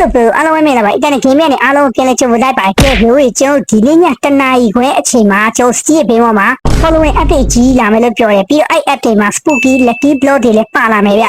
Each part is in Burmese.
Hello bro အားလုံးပဲမင်္ဂလာပါအတန်ဂိမ်းမြနဲ့အားလုံးပြန်လဲကြိုလိုက်ပါကဲ bro ကျွန်တော်ဒီနေ့ညတနာရီခွဲအချိန်မှာကျွန်တော် Steam ဘေးပေါ်မှာ following update ကြီးလာမယ်လို့ပြောတယ်ပြီးတော့အဲ့ update မှာ spooky lucky blow တွေလည်းပါလာမယ်ဗျ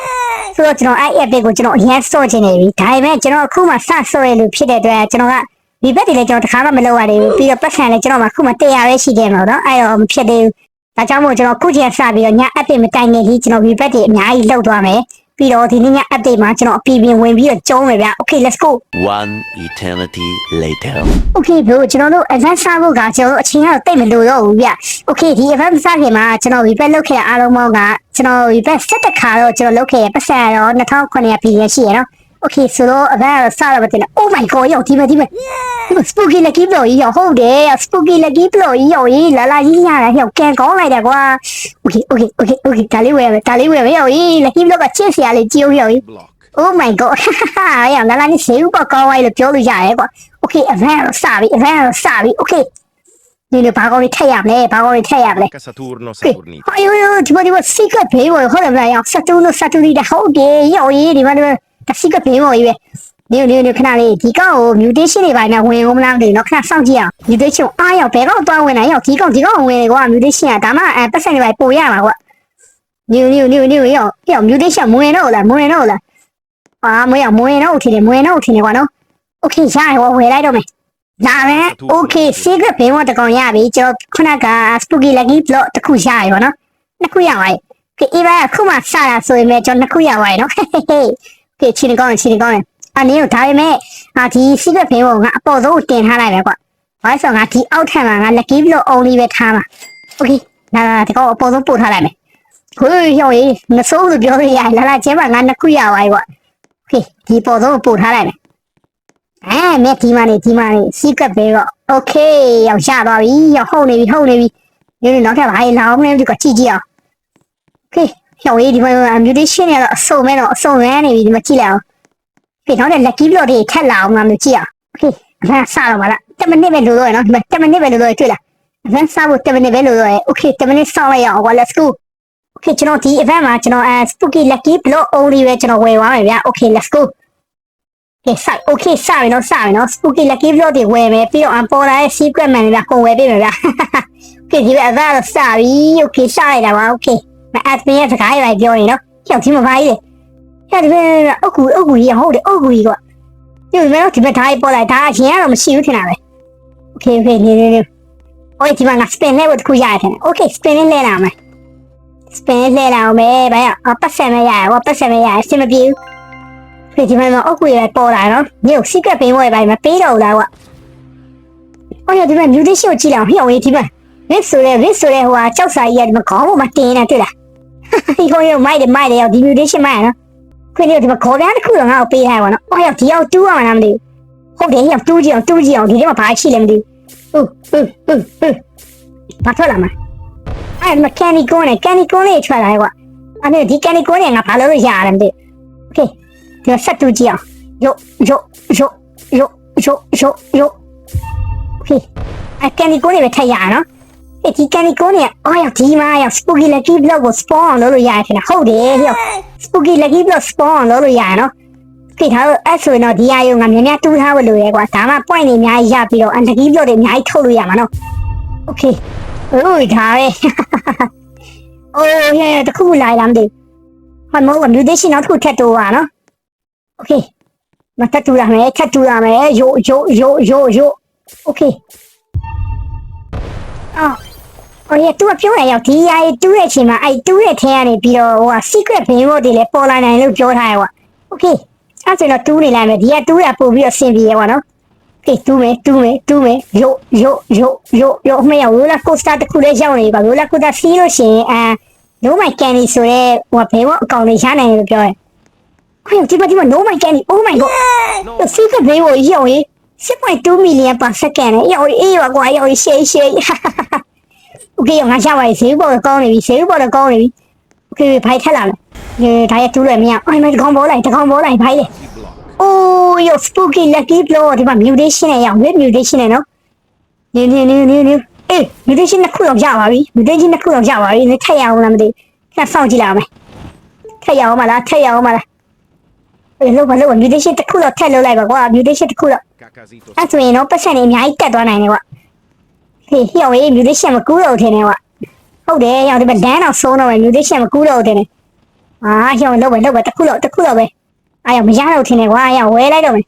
ဆိုတော့ကျွန်တော်အဲ့ update ကိုကျွန်တော်အရင်စော့ချင်နေပြီဒါပေမဲ့ကျွန်တော်အခုမှစစော့ရလို့ဖြစ်တဲ့အတွက်ကျွန်တော်ကဒီဘက်တွေလည်းကျွန်တော်တခါမှမလုပ်ရသေးဘူးပြီးတော့ပတ်စံလည်းကျွန်တော်မှအခုမှ100ပဲရှိတယ်မှာတော့အဲ့တော့မဖြစ်သေးဘူးဒါကြောင့်မို့ကျွန်တော်ခုချိန်စပြီးတော့ည update မတိုင်ခင်ကြီးကျွန်တော်ဒီဘက်တွေအများကြီးလောက်သွားမယ် ပြီးတော့ဒီနေ့ည update မှာကျွန်တော်အပြင်ပြင်ဝင်ပြီးတော့ကျုံးမယ်ဗျ Okay let's go One eternity later. Okay bro ကျွန်တော်တို့ advance စဖို့ကကျွန်တော်တို့အချိန်ကတော့တိတ်မလိုတော့ဘူးဗျ Okay ဒီ advance စခင်မှာကျွန်တော် repair လုပ်ခဲ့တဲ့အားလုံးပေါင်းကကျွန်တော် repair ဆက်တစ်ခါတော့ကျွန်တော်လုပ်ခဲ့ရပတ်စံတော့2900ပြည်ရရှိရနော် Okay ဆိုတော့ advance စတော့မတင် Oh my god ရောက်ဒီမဲ့ဒီမဲ့ spooky lucky blow ကြီးရောက်ဟုတ်တယ် spooky lucky blow ကြီးရောက်ရေးလာလာကြီးရတယ်ရောက်ကန်ကောင်းလိုက်တယ်ကွာ Okay okay okay okay ဒါလေးဝယ်မယ်ဒါလေးဝယ်မယ်ရောက်ရေး lucky blow ကချစ်စရာလေးကြည့်အောင်ရောက်ရေး Oh my god ရလာလာနေစေဥပကောင်းဝိုင်းလို့ပြောလို့ရတယ်ကွာ Okay event စပြီ event စပြီ Okay ဒီလိုဘာကောင်းလေးထည့်ရမလဲဘာကောင်းလေးထည့်ရမလဲ Saturno, Okay Saturnita. ဟာယောယောဒီမှာဒီမှာ secret ဘေးဝင်ဟုတ်တယ်မလားရောက် Saturn Saturn တဲ့ဟုတ်တယ်ရောက်ရေးဒီမှာဒီမှာ secret ဘေးဝင်ကြီးပဲနေနေနေခဏလေးဒီကောင်ကို mutation တွေပါနေဝင်ဦးမလားမသိဘူးเนาะခဏစောင့်ကြည့်အောင် mutation အားရောက်ဘယ်ကောင်သွားဝင်လာရောက်ဒီကောင်ဒီကောင်ဝင်နေကွာ mutation ကဒါမှအဲပတ်စံတွေပါပို့ရမှာကွာ new new new new ရောက်ရောက် mutation မဝင်တော့လားမဝင်တော့လား အာမွေးရမွေးတော့ထင်တယ်မွေးတော့ထင်တယ်ကွာနော်โอเคရရဝယ်လိုက်တော့မယ်ဒါပဲโอเค secret ဘင်းဝတကောင်ရပြီကျွန်တော်ခုနက spooky lucky block တစ်ခုရရပါနော်နှစ်ခုရပါရဲ့ကဲအေးပါခုမှစတာဆိုရင်လည်းကျွန်တော်နှစ်ခုရပါရဲ့နော်ဟေးဟေး ကဲချီနေကောင်းတယ်ချီနေကောင်းတယ်အနင်းကိုဒါပေမဲ့ငါဒီ secret pin ကိုငါအပေါ်ဆုံးတင်ထားလိုက်ပဲကွာဘာလို့ဆိုငါဒီအောက်ထပ်မှာငါ lucky block only ပဲထားမှာ okay လာလာဒီကောင်အပေါ်ဆုံးပို့ထားလိုက်မယ်ဟိုးရောက်ရေးမစိုးလို့ပြောလို့ရလာလာကျဲမှာငါနှစ်ခုရပါ යි ကွာ okay ဒီပေါ်ဆုံးပို့ထားလိုက်မယ်အဲမြက်ဒီမနေဒီမနေ secret pin တော့ okay ရောက်ရသွားပြီရောက်ဟုတ်နေပြီဟုတ်နေပြီဒီနေ့နောက်ထပ်ဘာလဲလောင်းနေပြီကွာကြည့်ကြည့်အောင် okay လော်ရေးဒီမှာ mutation တွေကတော့အစုံမဲတော့အစုံမဲနေပြီဒီမှာကြည့်လိုက်အောင်ဖေနောက်တဲ့ lucky block တွေထက်လာအောင်ငါမျိုးကြည့်အောင်ဖေအဖန်စတော့ပါလား10မိနစ်ပဲလိုတော့ရနော်ဒီမှာ10မိနစ်ပဲလိုတော့ရတွေ့လားအဖန်စဖို့10မိနစ်ပဲလိုတော့ရ okay 10မိနစ်စောင့်လိုက်ရအောင်ကွာ let's go okay ကျွန်တော်ဒီ event မှာကျွန်တော် spooky lucky block only ပဲကျွန်တော်ဝယ်သွားမယ်ဗျာ okay let's go ကဲစ okay စရနော်စရနော် spooky lucky block တွေဝယ်မယ်ပြီးတော့ border ရဲ့ secret man တွေကကိုယ်ဝယ်ပေးမယ်ဗျာ okay ဒီပဲအသာတော့စပြီ okay စလိုက်တာပါ okay မ admin ရဲ့စကားရိုက်ပြောနေနော်ကြောက်ကြီးမပါကြီးလေဟဲ့ဒီဘက်အုတ်ကူအုတ်ကူကြီးဟုတ်တယ်အုတ်ကူကြီးကွာဒီဘက်ဒီဘက်ဓာတ်ပေါ်လိုက်ဒါအရင်ကတော့မရှိဘူးထင်တာပဲ okay okay နေနေနေโอ้ยဒီမှာငါ spin နဲ့တခုရရတယ် okay spin နဲ့လဲလာမယ် spin လဲလာအောင်ပဲဗျာအပတ်စံမရဘူးပတ်စံမရအဆင်မပြေဘူးဒီဒီမှာအုတ်ကူရပေါ်လာနော်ညို့ secret ပင်ဝဲပိုင်းမပေးတော့ဘူးလားကွာအော်ရဒီမှာ mutation ကိုကြည့်လိုက်အောင်ဟိုရေးဒီမှာ rip ဆိုတဲ့ rip ဆိုတဲ့ဟိုဟာကြောက်စာကြီးကဒီမှာခေါင်းပေါ်မှာတင်းနေတွေ့လား ဒီဟိုရောက်မိုက်တယ်မိုက်တယ်ရောက်ဒီ mutation မိုက်ရနော်ခွေးလေးကဒီမှာခေါ်ပြန်တစ်ခုတော့ငါ့ကိုပေးထားရပါတော့အော်ရောက်ဒီရောက်တူးရမှာလားမသိဘူးဟုတ်တယ်ရောက်တူးကြည့်အောင်တူးကြည့်အောင်ဒီထဲမှာဘာရှိလဲမသိဘူးဟွန်းဟွန်းဟွန်းဘာထွက်လာမှာအဲ့ဒီမှာ candy corn နဲ့ candy corn လေးထွက်လာတယ်ကွာအဲ့ဒါဒီ candy corn နဲ့ငါဘာလို့ရရလဲမသိဘူး okay ဒီဆက်တူးကြည့်အောင်ရုပ်ရုပ်ရုပ်ရုပ်ရုပ်ရုပ်ရုပ် okay အဲ့ candy corn လေးပဲထည့်ရအောင်နော် ဒီကန်နီကွန်းနဲ့အော်ရောက်ဒီမှာရောက် spooky lucky block ကို spawn လုပ်လို့ရတယ်ခင်ဗျဟုတ်တယ်ရောက် spooky lucky block spawn လုပ်လို့ရတယ်နော်ခေထားလို့အဲ့ဆိုရင်တော့ဒီအယုံကမြင်မြတူးထားလို့ရကွာဒါမှ point တွေအများကြီးရပြီးတော့ lucky block တွေအများကြီးထုတ်လို့ရမှာနော် okay ဟုတ်ဒါပဲအိုးရရတခုလိုက်လာမသိဘူးဟာမောက mutation နောက်တစ်ခုထပ်တိုးပါနော် okay မထပ်တူရမယ်ထပ်တူရမယ်ယိုယိုယိုယိုယို okay အော် အော်ရတူပြောရရောက်ဒီအရေးတူးတဲ့အချိန်မှာအဲ့တူးတဲ့ထဲကနေပြီးတော့ဟိုက secret ဘင်းဘောတွေလည်းပေါ်လာနိုင်လို့ပြောထားရကွာ okay အဲ့ဆိုတော့တူးနေလိုက်မယ်ဒီကတူးရပို့ပြီးတော့ဆင်ပြေရကွာနော် okay တူးမယ်တူးမယ်တူးမယ်ယိုယိုယိုယိုယိုမရရိုလာကိုစတာတခုလေးရောက်နေပါရိုလာကိုစတာစီးလို့ရှိရင်အာ no my candy ဆိုရဲဟိုဘယ်ဘောအကောင်လေးရနိုင်လို့ပြောရဲဟဲ့ဒီမှာဒီမှာ no my candy oh my god စီကဘေးကိုရောက်ရေး6.2 million per second နဲ့ရောက်ရေးအေးရွာကွာရောက်ရေးရှေးရှေး okay ငါရှာပါရေးဈေးပေါ်တော့ကောင်းနေပြီဈေးပေါ်တော့ကောင်းနေပြီ okay ဖိုက်ထက်လာမယ်ဒါရတူးလည်းမရအဲ့မတကောင်ပေါ်လိုက်တကောင်ပေါ်လိုက်ဖိုက်လေအိုးယော spooky lucky blow ဒီမှာ mutation နဲ့ရောက် web mutation နဲ့နော်နေနေနေနေနေအေး mutation တစ်ခုတော့ရပါပြီ mutation တစ်ခုတော့ရပါပြီနေထက်ရအောင်လားမသိဘူးဆက်စောင့်ကြည့်လိုက်အောင်မယ်ထက်ရအောင်မလားထက်ရအောင်မလားအေးလောက်ပါလောက်ပါ mutation တစ်ခုတော့ထက်လောက်လိုက်ပါကွာ mutation တစ်ခုတော့ Cacasito အဲ့ဆိုရင်တော့ပတ်စံနေအများကြီးတက်သွားနိုင်တယ်ကွာ ဟေးဟျောက်ရေး mutation မကူးတော့ဘူးထင်တယ်ကွာဟုတ်တယ်ဟျောက်ဒီမှာဒန်းတော့ဆုံးတော့မယ် mutation မကူးတော့ဘူးထင်တယ်အာဟျောက်လောက်ပဲလောက်ပဲတစ်ခုတော့တစ်ခုတော့ပဲအားရမရတော့ထင်တယ်ကွာဟျောက်ဝဲလိုက်တော့မယ်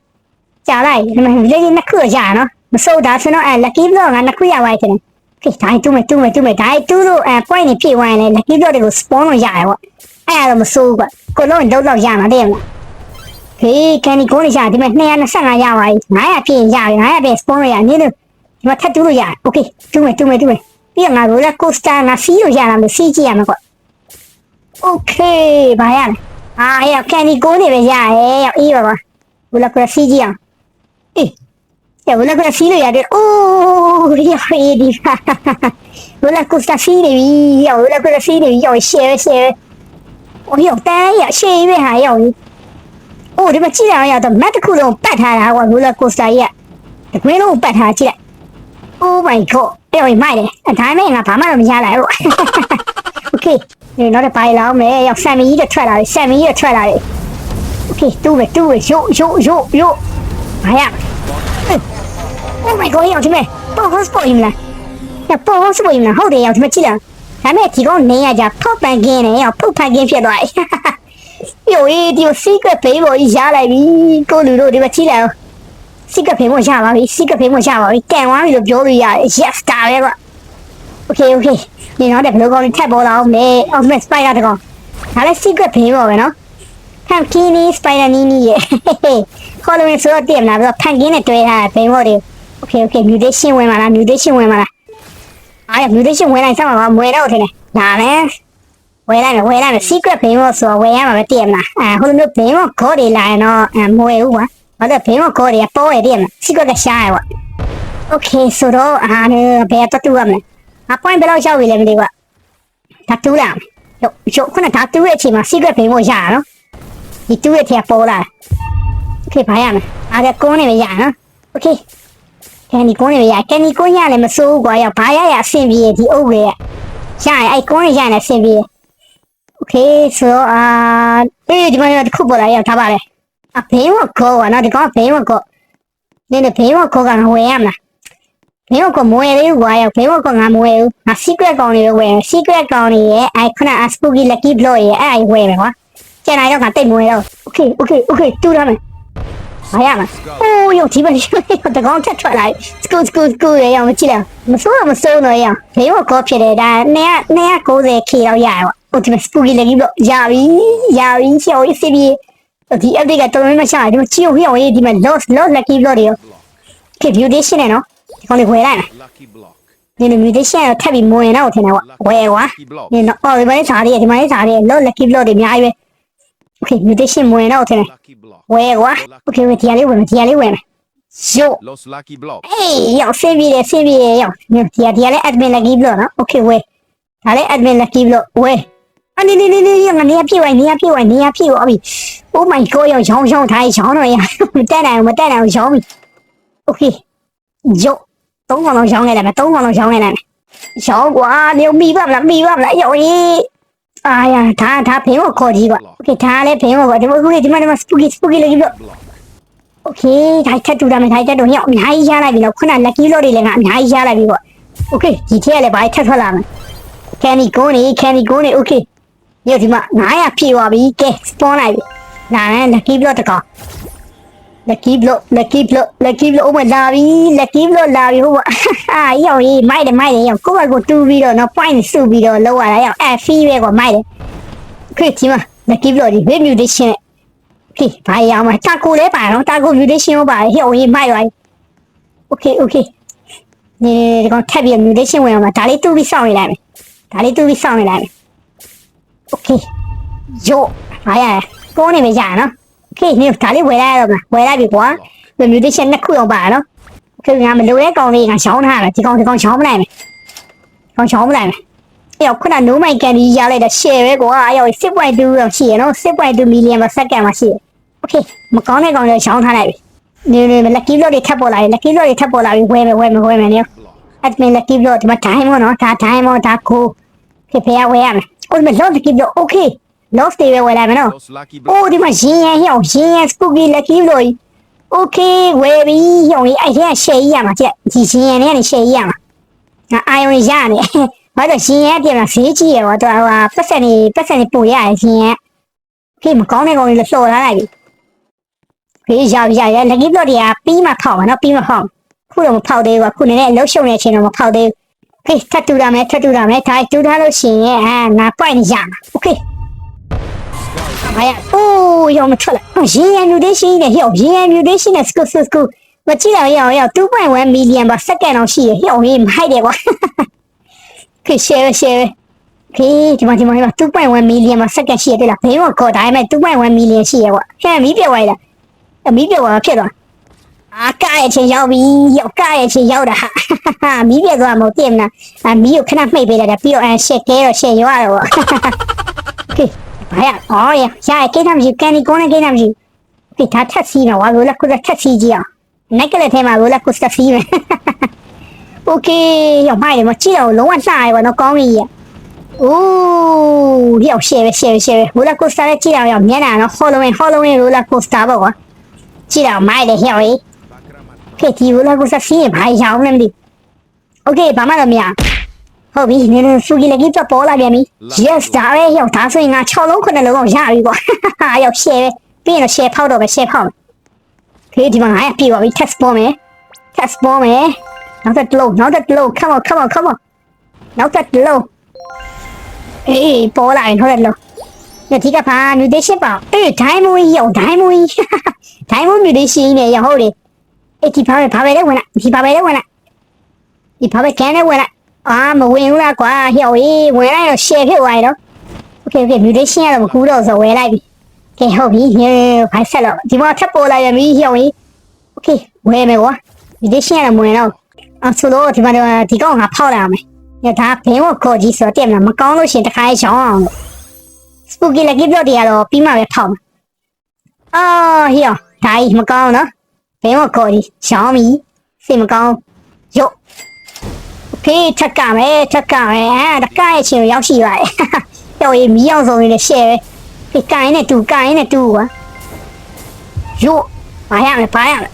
ကြာလိုက်ဒီမှာ mutation နှစ်ခုတော့ရရနော်မစိုးတာဆိုတော့အဲ lucky block ကနှစ်ခုရပါထင်တယ်ခေးတိုင်းတူးမယ်တူးမယ်တူးမယ်တိုင်းတူးလို့အဲ point နေပြည့်သွားရင်လည်း lucky block တွေကို spawn လို့ရတယ်ကွာအဲ့ဒါတော့မစိုးဘူးကွာကိုလုံးတော့တော့ရမှာတည်းမလားဟေးကန်ဒီကိုနေရဒီမှာ225ရပါပြီ900ပြည့်ရပြီ900ပြည့်စပွန်ရရနေလို့ ဒီမှာထပ်တူးလို့ရတယ်โอเคတူးမယ်တူးမယ်တူးမယ်ပြီးတော့ငါတို့လည်းကိုစတာငါစီးလို့ရတာမျိုးစီးကြည့်ရမှာကွโอเคဘာရလဲအာအေးကန်ဒီကိုနေပဲရရဲရောက်အေးပါပါဘလကရစီးကြည့်အောင်အေးရဘလကရစီးလို့ရတယ်အိုးရဟေးဒီဘလကစတာစီးနေပြီရောက်ဘလကရစီးနေပြီရောက်ရှယ်ရှယ်โอ้ยရောက်တန်းရရှယ်ပဲဟာရောက် ။အိုးဒီမှာကြည့်ရအောင်ရတော့မတ်တစ်ခုလုံးပတ်ထားတာကွာ roller coaster ကြီးကတကွင်းလုံးပတ်ထားကြည့်လိုက်။ Oh my god. တဲ့ဝင်မိုက်တယ်။ဒါပေမဲ့ငါဘာမှတော့မရလာဘူး။ Okay. နေတော့ဘိုင်လောင်းမယ်။ရောက်ဆမ်မီကြီးတော့ထွက်လာတယ်။ဆမ်မီကြီးတော့ထွက်လာတယ်။ Okay. တူးပဲတူးပဲရုပ်ရုပ်ရုပ်ရုပ်။ဘာရ။ Oh my god ရောက်တယ်။ပေါ်ဟော့စ်ပေါ်ရင်လား။ညပေါ်ဟော့စ်ပေါ်ရင်လား။ဟုတ်တယ်ရောက်တယ်ကြည့်လား။ဒါမဲ့ဒီကောင်နေရကြဖောက်ပန်ကင်းနဲ့ရောက်ဖုတ်ဖန်ကင်းဖြစ်သွားတယ်။ပြိုရေးဒီ secret ဘေးပေါ်ကြီးရလိုက်ပြီ။ကိုလူတို့ဒီမှာကြည့်လိုက်အောင်။ စီကပင်ကိုရပါပြီစီကပင်ကိုရပါပြီတန်သွားပြီလို့ပြောလို့ရတယ် yes ဒါပဲကွာ okay okay ဒီတော့တဲ့ဘလိုကောင်ထက်ပေါ်လာအောင်မေအော်မစပိုင်တာတကောင်ဒါလည်း secret ဘင်းပေါ့ပဲနော် pumpkin spider nini ရဲ့ Halloween ဆိုတော့တည်မလားပြီးတော့ pumpkin နဲ့တွဲထားတဲ့ဘင်းပေါ့တွေ okay okay mutation ဝင်ပါလား mutation ဝင်ပါလားအားရ mutation ဝင်လိုက်စမှာပါမွေတော့ထင်တယ်ဒါပဲဝယ်လိုက်မယ်ဝယ်လိုက်မယ် secret ဘင်းပေါ့ဆိုတော့ဝယ်ရမှာပဲတည်မလားအဲဟိုလိုမျိုးဘင်းပေါ့ god တွေလာရင်တော့မွေဘူးကွာ ဘာလို့ဘင်းမို့ခေါ်တွေကပေါ်ရတည်မလား secret ကရှားရကွာ okay ဆိုတော့အာနေဘယ်တော့တူရမလဲအပွင့်ဘယ်လောက်ရောက်ပြီလဲမသိကွာဒါတူလာရုပ်ရုပ်ခုနဒါတူရဲ့အချိန်မှာ secret ဘင်းမို့ရရနော်ဒီတူရဲ့ထဲပေါ်လာ okay ဘာရမလဲအားကကုန်းနေပဲရနော် okay ကန်ဒီကုန်းနေပဲရကန်ဒီကုန်းရလည်းမစိုးဘူးကွာရဘာရရအဆင်ပြေဒီအုပ်လေးရရရင်အဲ့ကုန်းရရလည်းအဆင်ပြေ โอเคဆိုတော့အာအေးဒီမှာတစ်ခုပေါ်လာရအောင်ထားပါလေ အဘေးဝကောကနော်ဒီကောင်ဘေးဝကောနင်းနေဘေးဝကောကငါဝယ်ရမလားဘေးဝကောမဝယ်သေးဘူးကွာရောက်ဘေးဝကောငါမဝယ်ဘူးငါ secret ကောင်တွေပဲဝယ် secret ကောင်တွေရဲ့အဲခုနအ spooky lucky block ရဲ့အဲအဲဝယ်မယ်ကွာကျန်လိုက်တော့ငါတိတ်မဝယ်တော့ okay okay okay တူရမယ်ဘာရမလဲအိုးယောဒီမှာတကောင်ထက်ထွက်လာစကူစကူစကူရအောင်ကြည့်လိုက်မစိုးတော့မစိုးတော့ရအောင်ဘေးဝကောဖြစ်တယ်ဒါ200 290 k တော့ရရပါဟိုဒီမှာ spooky လည်းပြီးတော့ယာပြီယာပြီချော်ရေးစီးပြီး ဒီ update ကတော်တော်များများရှာတယ်ဒီမှာချီယိုဟိအောင်ရေးဒီမှာ lost lost lucky block တွေရော okay mutation နဲ့နော်ဒီကောင်လေးဝယ်လိုက်မယ် Lucky block ဒီလို mutation ကိုထပ်ပြီးမဝင်တော့ထင်တယ်ကွာဝယ်ကွာ Lucky block ဒီတော့အော်ဒီမှာလေးစားလေးဒီမှာလေးစားလေး lost lucky block တွေအများကြီးပဲ okay mutation မဝင်တော့ထင်တယ် Lucky block ဝယ်ကွာ okay ဒီဟာလေးဝယ်မယ်ဒီဟာလေးဝယ်မယ်ယော Los Lucky block အေးရောက်ဆင်းပြီးတယ်ဆင်းပြီးတယ်ရောက်ဒီဟာဒီဟာလေး admin lucky block နော် okay ဝယ်ဒါလေး admin lucky block ဝယ် 啊，你你你你你，你也别玩，你也别玩，你也别玩咪。Oh my god，要摇摇台摇了呀！带来我带来我摇咪。OK，摇，东方都摇来了没？东方都摇来了没？摇过啊，你米忘了，米忘了，有一。哎呀，他他陪我考几个，OK，他来陪我考，我估计他妈他妈 spooky spooky 了一个 block ，OK，他太多了没？他太多了，你还下来比了，可能 lucky 了的了，你还下来比我，OK，几天了把太出来了，Candy 公里，Candy 公里，OK。 ညဒီမှာ900ပြည့်သွားပြီကဲ spawn လိုက်ပြီလာမယ် lucky block တကောင် lucky block lucky block lucky block ဥမလာပြီ lucky block လာပြီဟုတ်ပါအာရောက်ရေးမိုက်တယ်မိုက်တယ်ရောက်ကိုယ့်ဘက်ကိုတူးပြီးတော့နော် point စုပြီးတော့လောက်ရတာရောက်အဲ fee ပဲကွာမိုက်တယ်ခေဒီမှာ lucky block ဒီ wave mutation နဲ့ခေဘာရအောင်မတာကိုလည်းပါနော်တာကို mutation ရောပါတယ်ရောက်ရေးမိုက်သွားပြီ okay okay နေဒီကောင်ထပ်ပြီး mutation ဝင်အောင်ပါဒါလေးတူးပြီးစောင့်နေလိုက်မယ်ဒါလေးတူးပြီးစောင့်နေလိုက်မယ် Okay. ယောအားရကောနေမရနော် Okay နေဒါလေးဝယ်လိုက်ရတော့မလားဝယ်လိုက်ပြီကွာ the mutation နှစ်ခုအောင်ပါနော် Okay ငါမလိုတဲ့ကောင်လေးငါရှောင်းထားတယ်ဒီကောင်ဒီကောင်ရှောင်းမလိုက်မယ်ကောင်ရှောင်းမလိုက်မယ်အဲ့တော့ခုန no my candy ရလိုက်တဲ့ share ပဲကွာအဲ့တော့6.2တော့ရှိရနော်6.2 million per second မှာရှိရ Okay မကောင်းတဲ့ကောင်လေးရှောင်းထားလိုက်ပြီနေနေ lucky block တွေထပ်ပေါ်လာပြီ lucky block တွေထပ်ပေါ်လာပြီဝယ်မယ်ဝယ်မယ်ဝယ်မယ်နေ block admin lucky block ဒီမှာ diamond နော်ဒါ diamond ဒါ gold ဖြစ်ဖရဝယ်ရမယ် အိုဒီမှာ loss ဖြစ်လို့ okay loss တွေပဲဝယ်လိုက်မယ်နော်အိုဒီမှာရင်ရန်ဟျောင်းရင်ရန် spooky lucky လို့ okay ဝယ်ပြီဟျောင်းကြီးအရင် share ကြီးရမှာကြက်ဒီရင်ရန်နဲ့ကနေ share ကြီးရမှာငါအာယုံရတယ်ဘာလို့ရှင်ရန်ပြင်မှာဈေးကြီးရောတော့ဟာပတ်စံနေပတ်စံနေပူရတယ်ရှင်ရန်ဖေးမကောင်းတဲ့ကောင်ကြီးလှော်လာလိုက်ပြီဖေးရောက်ရောက်ရလက်ကြီးတော့တရားပြီးမှဖောက်မှာနော်ပြီးမှဖောက်ခုတော့မဖောက်သေးဘူးခုနည်းနည်းလှုပ်ရှုပ်နေတဲ့အချိန်တော့မဖောက်သေးဘူး โอเคထပ်တူတာမယ်ထပ်တူတာမယ်ဒါတူထားလို့ရှိရင်အာငါပွက်နေရမှာโอเคဘာရအိုးရောမထွက်လာရေရန်မြူတေးရှင်းနဲ့ဟျော့ရေရန်မြူတေးရှင်းနဲ့စကုစကုမကြည့်တော့ရအောင်ရအောင်2.1 million ပါစက္ကန့်တော့ရှိရဟျော့ရေးမိုက်တယ်ကွာခေ share share ခေဒီမှာဒီမှာ2.1 million ပါစက္ကန့်ရှိရတဲ့လားဘယ်မှာခေါ်ဒါပေမဲ့2.1 million ရှိရကွာဟဲ့မီးပြွားလိုက်လားအမီးပြွားဖြစ်သွား အာကရဲ့ချင်းရောက်ပြီရောက်ကရဲ့ချင်းရောက်တာဟာမီးပြက်သွားမို့ပြင်မလားအမီးကိုခဏမှိတ်ပေးလိုက်တာပြီးတော့အရှက်ကဲတော့ရှက်ရောရတော့ဟေးဘာရအော်ရရကိစ္စမရှိကန်ဒီကောနေကိစ္စမရှိဟေးဒါထက်စီးမှာဝါလို့လက်ခုလက်ထက်စီးကြည့်အောင်နက်ကလေးထဲမှာလို့လက်ခုစက်စီးမယ်โอเคရောက်မှရတယ်မကြည့်တော့လုံးဝလှရပါတော့ကောင်းကြီးရအိုးရောက်ရှယ်ပဲရှယ်ပဲရှယ်ပဲရိုလာကိုစတာလည်းကြည့်အောင်ရောက်မျက်နှာနော်ဟောလိုဝင်ဟောလိုဝင်ရိုလာကိုစတာပေါ့ကွာကြည့်အောင်မိုက်တယ်ရောက်ရေး ခေတီလိုလက်ကုသစီးရင်ဘာရအောင်လဲမသိโอเคဘာမှတော့မရဟုတ်ပြီနင်စူကြီးလည်းကြီးတော့ပေါ်လာပြန်ပြီ yes ဒါပဲရောက်ဒါဆိုရင်ငါ6လုံး9လုံးတော့ရပြီပေါ့ဟာရောက် share ပဲပြီးရင် share ဖောက်တော့ပဲ share ဖောက်ခေဒီမှာငါရပြီပါပြီ test ပေါ်မယ် test ပေါ်မယ်နောက်တစ်လုံးနောက်တစ်လုံး come on come on come on နောက်တစ်လုံးအေးပေါ်လာရင်ဟုတ်တယ်လို့ဒီကဖာ mutation ပေါ့အေး diamond ရောက် diamond diamond mutation နဲ့ရောက်ဟုတ်တယ် အေးဒီဘာပဲဘာပဲလဲဝင်လာဒီဘာပဲလဲဝင်လာဒီဘာပဲကန်လဲဝင်လာအာမဝင်ဘူးလားကွာဟျော်ကြီးဝင်လိုက်တော့ share ဖြစ်သွားရတော့ Okay okay mutation ကတော့မကူတော့ဆိုဝယ်လိုက်ပြီကဲဟုတ်ပြီဟဲဖိုက်ဆက်တော့ဒီမှာထပ်ပေါ်လာရပြီဟျော်ကြီး Okay ဝယ်မယ်ကွာ mutation ကတော့မဝင်တော့အဆိုတော့ဒီမှာဒီကောင်ငါဖောက်လာမယ်ညဒါဘင်းကိုခေါ်ကြီးဆိုတော့တက်မလားမကောင်းလို့ရှင်တခါရှောင်းအောင်လို့ spooky lucky block တွေကတော့ပြီးမှပဲဖောက်မှာအာဟျော်ဒါကြီးမကောင်းနော် ဘင်းကိုခေါ်ကြီးရှောင်းပြီစိတ်မကောင်းရုတ်ဖေးထက်ကမယ်ထက်ကမယ်အဲတကရဲ့ချင်းကိုရောက်ရှိပါတယ်တော်ရီမီးအောင်ဆုံးနေတဲ့ရှယ်ပဲဖေးကိုင်းနဲ့တူကိုင်းနဲ့တူကွာရို့ဘာရမလဲဘာရမလဲ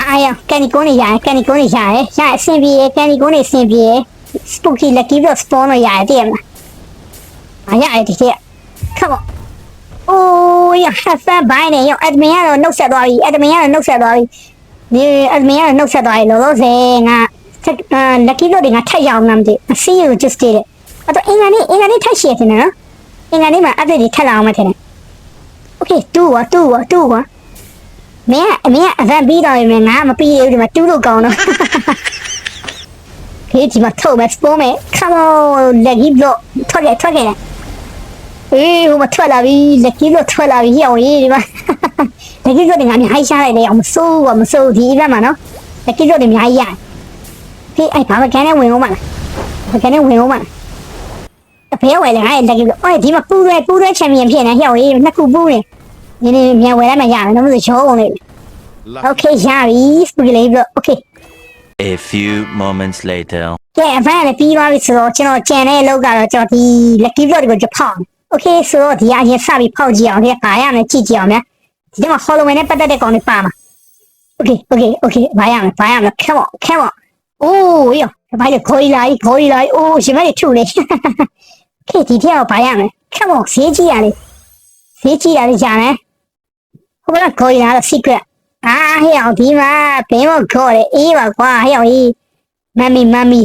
အာရကန်ဒီကုန်းနေရတယ်ကန်ဒီကုန်းနေရတယ်ရအဆင်ပြေကန်ဒီကုန်းနေအဆင်ပြေစပူကီလက်ကြီးတော့စပွန်လို့ရတယ်တည်မလားဘာရအဲ့ဒီတဲ့ come on အိုးရဟတ်ဖန်ဘိုင်းနေရောအဒမင်ကတော့နှုတ်ဆက်သွားပြီအဒမင်ကတော့နှုတ်ဆက်သွားပြီဒီအဒမင်ကတော့နှုတ်ဆက်သွားပြီလောလောဆယ်ငါလက်ကီလို့တွေငါထက်ရအောင်လားမသိဘူးစီးရ just did it အတော့အင်္ဂါနေ့အင်္ဂါနေ့ထက်ရှည်တယ်နော်အင်္ဂါနေ့မှာ update တွေထက်လာအောင်မထင်နဲ့ okay တူဝတူဝတူဝမင်းအမင်းအဗန်ပြီးတော့ရင်ငါမပြီးရဘူးဒီမှာတူလို့ကောင်းတော့ခေဒီမှာထုတ်မယ်စပိုးမယ် come on leggy block ထွက်ခဲ့ထွက်ခဲ့ အေးဟိုမှာထွက်လာပြီလက်ကီးလို့ထွက်လာပြီရအောင်ရေးဒီမှာလက်ကီးလို့ငါမြဟိုက်ရှားလိုက်လေအောင်မစိုးဘူးမစိုးဒီဘက်မှာနော်လက်ကီးလို့အများကြီးရဟေးအဲ့ဘာမကန်နဲ့ဝင်အောင်မလားဘာကန်နဲ့ဝင်အောင်မလားအဖေဝယ်လေငါလက်ကီးလို့အော်ဒီမှာပူရဲပူရဲချန်ပီယံဖြစ်နေရအောင်ရေးနှစ်ခုပူနေနေနေမြန်ဝယ်လိုက်မှရမယ်နော်မလို့ရောအောင်လေ Okay ရပြီစပီလေးလို့ Okay A few moments later ကဲအဖမ်းလည်းပြီးသွားပြီဆိုတော့ကျွန်တော်ကြံတဲ့အလုပ်ကတော့ကျွန်တော်ဒီ lucky block ကိုဂျပန် okay ဆိုတော့ဒီအရင်စပြီးဖောက်ကြည့်အောင်လေပါရမယ်ကြည့်ကြည့်အောင်လေဒီထဲမှာ Halloween နဲ့ပတ်သက်တဲ့ကောင်တွေပါမှာ okay okay okay ပါရမယ်ပါရမယ် come on come on အိုးရောဘာလဲခေါ်လာခေါ်လာအိုးရှင်မလေးထုနေခေဒီထဲကိုပါရမယ် come on ဈေးကြည့်ရလေဈေးကြည့်ရလေညာမယ်ဟိုကခေါ်လာတော့ secret အာဟဲ့အောင်ဒီမှာဘင်းမခေါ်လေအေးပါကွာဟဲ့အောင်အေးမမ်မီမမ်မီ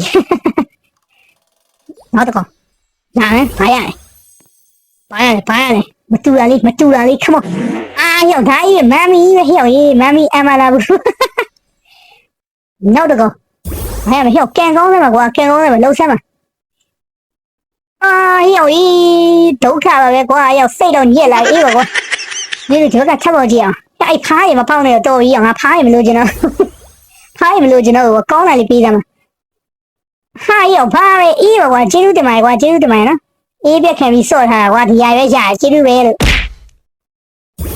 နောက်တော့ကောညာမယ်ပါရမယ် ဘာရလဲဘာရလဲမတူတာလေးမတူတာလေး come on အာရောက်ဒါကြီးမမ်မီပဲရောက်ရေးမမ်မီအမလာဘူးနောက်တကောဘာရလဲရောက်ကန်ကောင်းတယ်မှာကွာကန်ကောင်းတယ်မှာလှုပ်ဆမ်းမှာအာရောက်ရေးဒုက္ခပါပဲကွာရောက်စိတ်တော့ညစ်လာရေးပါကွာဒီလိုဒုက္ခချက်ပေါ်ကြည့်အောင်အဲ့ဖားရမပေါက်နဲ့တော့တော်ကြီးအောင်ငါဖားရမလို့ကျွန်တော်ဖားရမလို့ကျွန်တော်ကောင်းတယ်လေးပြီးသားမှာဟာရောက်ဖားပဲအေးပါကွာကျေးဇူးတင်ပါတယ်ကွာကျေးဇူးတင်ပါတယ်နော် အေးပြခံပြီးဆော့ထားတာကွာဒီရရွက်ရကျေးဇူးပဲလို့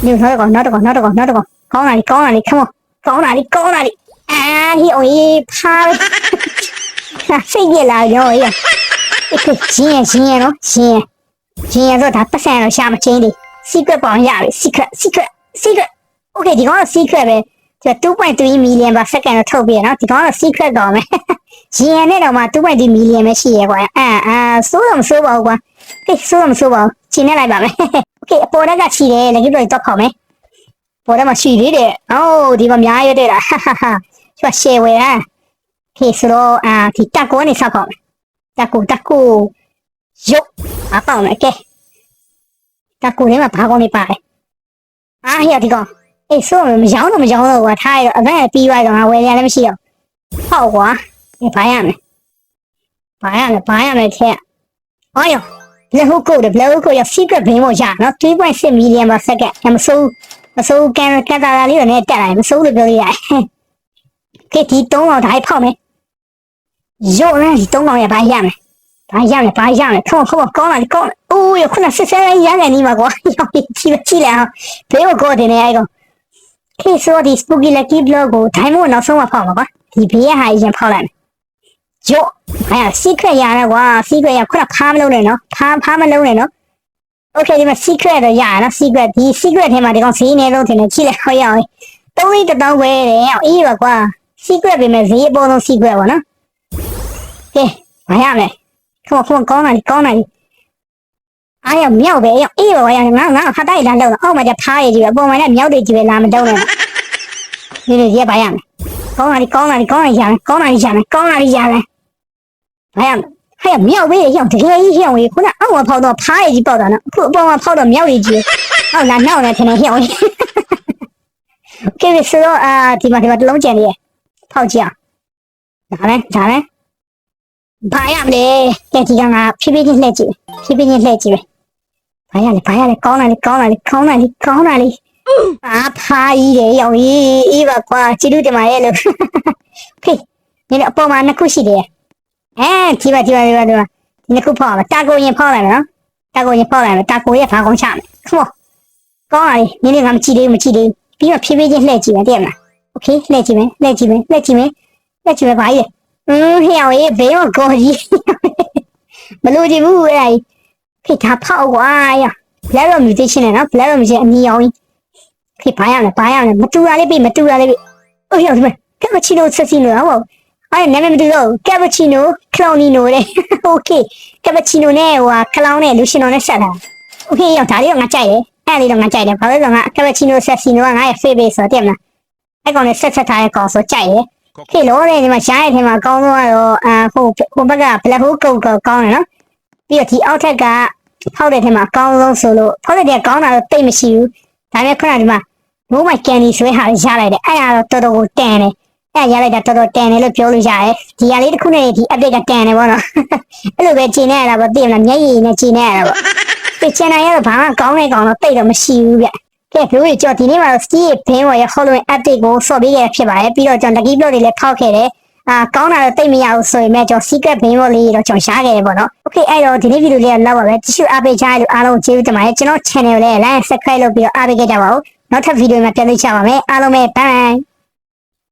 ညောတော့ကောနောက်တော့ကောနောက်တော့ကောနောက်တော့ကောင်းလာပြီကောင်းလာပြီ come on ကောင်းလာပြီကောင်းလာပြီအာဟိုအေးဖာဟာစိတ်ပြလာရောအေးဂျင်းရဂျင်းရနော်ဂျင်းရဂျင်းရတော့ဒါပတ်စံတော့ရှာမချင်းလေ secret ပေါင်ရပြီ secret secret secret okay ဒီကောင်တော့ secret ပဲဒီ2.3 million per second တော့ထုတ်ပြရနော်ဒီကောင်တော့ secret တော့မယ် ရင်ရနဲ့တော့မှ2.3 million ပဲရှိရကွာအာအာစိုးတော့မစိုးပါဘူးကွာဟေးစိုးတော့မစိုးပါဘူးချိန်နေလိုက်ပါမယ် okay အပေါ်တက်ကချီတယ်လက်ကြီးတော့တော့ခေါက်မယ်ပေါ်တက်မှာရှိသေးတယ်အိုးဒီမှာအများရတဲ့လားဟာဟာဟာကျွတ်ရှယ်ဝဲอ่ะဟေးဆိုတော့အာဒီတက်ကိုနေဆောက်ခေါက်မယ်တက်ကိုတက်ကိုရုပ်အပေါင်းမယ်ကဲတကူထဲမှာဘာကောင်းနေပါလဲအားဟရဒီကောင်အေးဆိုမရောင်းတော့မရောင်းတော့ကွာထားရတော့အဘက်ပြီးသွားတော့ငါဝယ်ရလည်းမရှိတော့ဟောက်ကွာဒီ ဘာရမလဲဘာရမလဲဘာရမလဲထဲအော်ယောလက်ဟုတ်ကိုလက်ဟုတ်ကိုရ secret ဘင်းမို့ရနော်3.6 million per second မစိုးမစိုးကန်ကန်တာလေးတော့နဲ့တက်လာမစိုးလို့ပြောရရတယ်ကဲဒီ3အောင်ဒါဖောက်မယ်ရော့နဲ့ဒီ3အောင်ရဘာရမလဲဘာရလဲဘာရလဲခေါခေါကောင်းလာကောင်းအိုးရခုနစစ်ဆဲရရနေမှာကွာရောက်ပြီကြည့်ကြည့်လိုက်အောင်ဘေးကိုတင်နေအဲ့ကောင်ခေဆိုဒီ spooky lucky blog ကိုဒိုင်းမို့နောက်ဆုံးမှဖောက်မှာကွာဒီဘေးရဟာရင်ဖောက်လိုက် မယ်ယောအဲ့ secret ရရကွာ secret ရခုနဖားမလုံးနဲ့နော်ဖားဖားမလုံးနဲ့နော် okay ဒီမှာ secret တော့ရရနော် secret ဒီ secret ထဲမှာဒီကောင်ဈေးနေလုံးတင်နေကြည့်လိုက်ဟောရအောင်သုံးလေးတစ်တောင်းပဲတဲ့အေးပါကွာ secret ပဲမဲ့ဈေးအပေါ်ဆုံး secret ပါနော်ကဲဘာရမလဲခေါခေါကောင်းလာကောင်းလာအားရမြောက်ပဲရောအေးပါရငါငါဟာတိုက်လာတော့အောက်မှာကျဖားရကြီးပဲအပေါ်မှာလည်းမြောက်တွေကြီးပဲလာမတုံးနဲ့ဒီလိုရက်ပါရမယ်ကောင်းလာကောင်းလာကောင်းလာရမယ်ကောင်းလာရမယ်ကောင်းလာရမယ် ဘာရမဟဲ့မြောက်ပဲရောတကယ်ကြီးရောခုနအောက်မှာဖောက်တော့ဖားရကြီးပေါက်တာနော်အခုအပေါ်မှာဖောက်တော့မြောက်တွေကြီးဟုတ်လားနောက်နဲ့ထင်နေရောကဲဆိုတော့အာဒီမှာဒီမှာတလုံးကျန်နေရဖောက်ကြည့်အောင်ဒါလည်းဒါလည်းဘာရမလဲကဲဒီကငါဖြည်းဖြည်းချင်းလှည့်ကြည့်ဖြည်းဖြည်းချင်းလှည့်ကြည့်ပဲဘာရလဲဘာရလဲကောင်းလာလေကောင်းလာလေကောင်းလာလေကောင်းလာလေအာဖာကြီးတယ်ရောင်ကြီးအေးပါကွာချီလူတင်ပါရဲ့လို့ဖေးဒီအပေါ်မှာနှစ်ခုရှိတယ် အဲဒီပါဒီပါဒီပါဒီပါဒီနှစ်ခုဖောက်ရမယ်တာကိုရင်ဖောက်လိုက်မယ်နော်တာကိုရင်ဖောက်လိုက်မယ်တာကိုရဲ့ဘာကောင်းချမယ်ခမောကောင်းလာလေနင်းနေငါမကြည့်သေးဘူးမကြည့်သေးဘူးပြီးတော့ဖြည်းဖြည်းချင်းလှည့်ကြည့်မယ်တည့်မလားโอเคလှည့်ကြည့်မယ်လှည့်ကြည့်မယ်လှည့်ကြည့်မယ်လှည့်ကြည့်မယ်ဘာကြီးလဲ อืมဟဲ့အောင်ရေးဘေးမကောကြီးမလို့ကြည့်ဘူးအဲ့ဒါဖိထားဖောက်ကွာရ black rock mutation နဲ့နော် black rock mutation အမီအောင်ကြီးဖိဘာရမလဲဘာရမလဲမတူရလေးပြီမတူရလေးပြီအိုးရောက်ဒီမှာကပ်ပချီနိုဆက်စီနိုဟော အဲ့နာမည်မတူတော့ကပချီနိုကလောင်နီနိုတဲ့ okay ကပချီနိုနဲ့ဟိုဟာကလောင်နဲ့လူရှင်တော်နဲ့ဆက်တာ okay ရောက်ဒါလေးတော့ငါကြိုက်တယ်အဲ့လေးတော့ငါကြိုက်တယ်ဘာလို့လဲဆိုတော့ငါကပချီနိုဆက်စီနိုကငါရဲ့ favorite ဆိုတော့တည်မလားအဲ့ကောင်နဲ့ဆက်ဆက်ထားတဲ့ကောင်ဆိုကြိုက်တယ်ခေလို့တဲ့ဒီမှာရှားရဲ့ထဲမှာအကောင်းဆုံးကတော့အဟိုဟိုဘက်က black hole ကုတ်ကောင်းတယ်နော်ပြီးတော့ဒီအောက်ထက်ကဖောက်တဲ့ထဲမှာအကောင်းဆုံးဆိုလို့ဖောက်တဲ့ထဲကကောင်းတာတော့တိတ်မရှိဘူးဒါပေမဲ့ခုနကဒီမှာ no my candy ဆိုတဲ့ဟာရလိုက်တယ်အဲ့ဒါတော့တော်တော်ကိုတန်တယ် အဲ့ရလိုက်တာတော်တော်တန်တယ်လို့ပြောလို့ရတယ်ဒီဟာလေးတစ်ခုနဲ့ဒီ update ကတန်တယ်ပေါ့နော်အဲ့လိုပဲချိန်နေရတာပေါ့သိမလားမျက်ရည်နဲ့ချိန်နေရတာပေါ့ဒီ channel ရတော့ဘာမှကောင်းတဲ့ကောင်တော့တိတ်တော့မရှိဘူးဗျကဲဘလို့ကြော်ဒီနေ့မှာ ski ဘင်းဝယ်ရ Halloween update ကိုဆော့ပေးခဲ့ဖြစ်ပါတယ်ပြီးတော့ကျွန်တော် lucky block တွေလည်းဖောက်ခဲ့တယ်အာကောင်းတာတော့တိတ်မရဘူးဆိုရင်လည်းကျွန်တော် secret ဘင်းဝယ်လေးတော့ကျွန်တော်ရှားခဲ့တယ်ပေါ့နော် okay အဲ့တော့ဒီနေ့ဗီဒီယိုလေးကလောက်ပါပဲတ िश ူအားပေးကြရလို့အားလုံးကျေးဇူးတင်ပါတယ်ကျွန်တော် channel ကိုလည်း like subscribe လုပ်ပြီးတော့အားပေးခဲ့ကြပါဦးနောက်ထပ်ဗီဒီယိုမှာပြန်တွေ့ကြပါမယ်အားလုံးပဲ bye